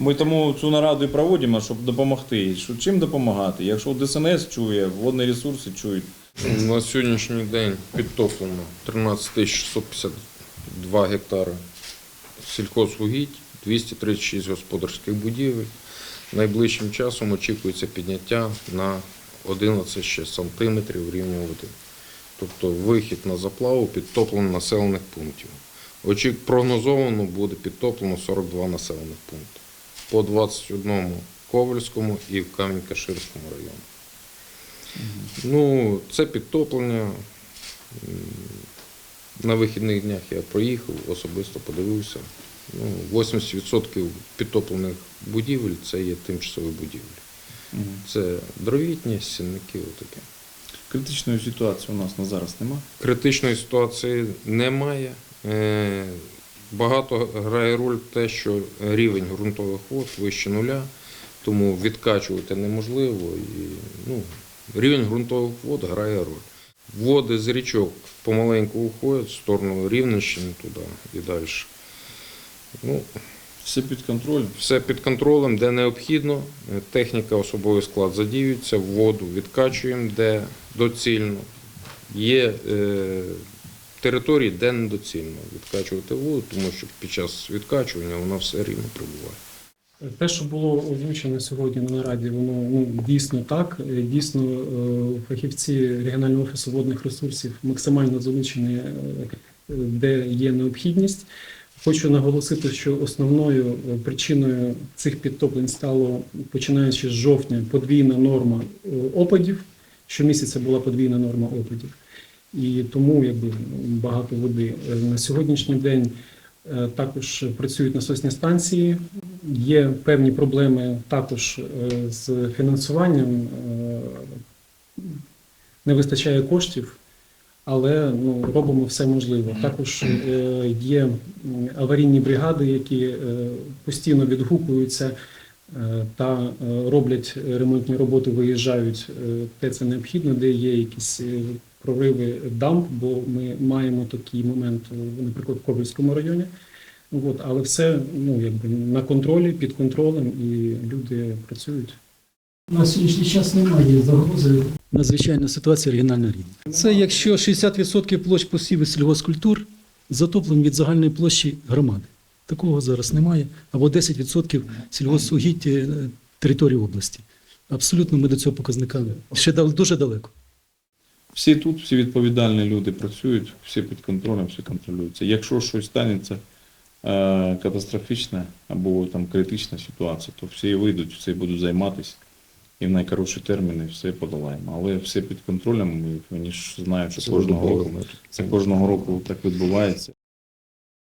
Ми тому цю нараду і проводимо, щоб допомогти. Чим допомагати? Якщо ДСНС чує, водні ресурси чують. На сьогоднішній день підтоплено 13 652 гектари сільхозвугідь, 236 господарських будівель. Найближчим часом очікується підняття на 11 ще сантиметрів рівня води. Тобто вихід на заплаву підтоплено населених пунктів. Очік прогнозовано буде підтоплено 42 населених пункти. По 21 Ковальському і в Камінь-Каширському районі. Ну, це підтоплення. На вихідних днях я проїхав, особисто подивився. Ну, 80% підтоплених будівель це є тимчасові будівлі. Це дровітні, стінники, отаке. Критичної ситуації у нас на зараз нема. Критичної ситуації немає. Багато грає роль те, що рівень ґрунтових вод вище нуля, тому відкачувати неможливо. І, ну, рівень ґрунтових вод грає роль. Води з річок помаленьку уходять в сторону Рівненщини туди і далі. Ну, Все під контролем. все під контролем, де необхідно. Техніка, особовий склад задіюється, воду відкачуємо, де доцільно. Є е, території, де недоцільно відкачувати воду, тому що під час відкачування вона все рівно прибуває. Те, що було озвучено сьогодні на нараді, воно ну, дійсно так. Дійсно, е, фахівці регіонального офісу водних ресурсів максимально залучені, е, де є необхідність. Хочу наголосити, що основною е, причиною цих підтоплень стало починаючи з жовтня подвійна норма опадів. Щомісяця була подвійна норма опадів. І тому якби багато води. Е, На сьогоднішній день е, також працюють насосні станції. Є певні проблеми також е, з фінансуванням. Не вистачає коштів, але ну, робимо все можливе. Також є аварійні бригади, які постійно відгукуються та роблять ремонтні роботи, виїжджають де це необхідно, де є якісь прориви дамб, бо ми маємо такий момент, наприклад, в Ковальському районі. От, але все ну, якби на контролі, під контролем, і люди працюють. На сьогоднішній час немає загрози. Надзвичайна ситуація регіонального рівня. Це якщо 60% площ посіву сільгоспкультур затоплені від загальної площі громади. Такого зараз немає. Або 10% сільгоспугідь е, території області. Абсолютно ми до цього показника ще дуже далеко. Всі тут, всі відповідальні люди працюють, всі під контролем, все контролюється. Якщо щось станеться е, катастрофічне або там критична ситуація, то всі вийдуть, всі будуть займатися і в найкоротші терміни все подолаємо. Але все під контролем, і вони ж знають, що кожного року це кожного року так відбувається.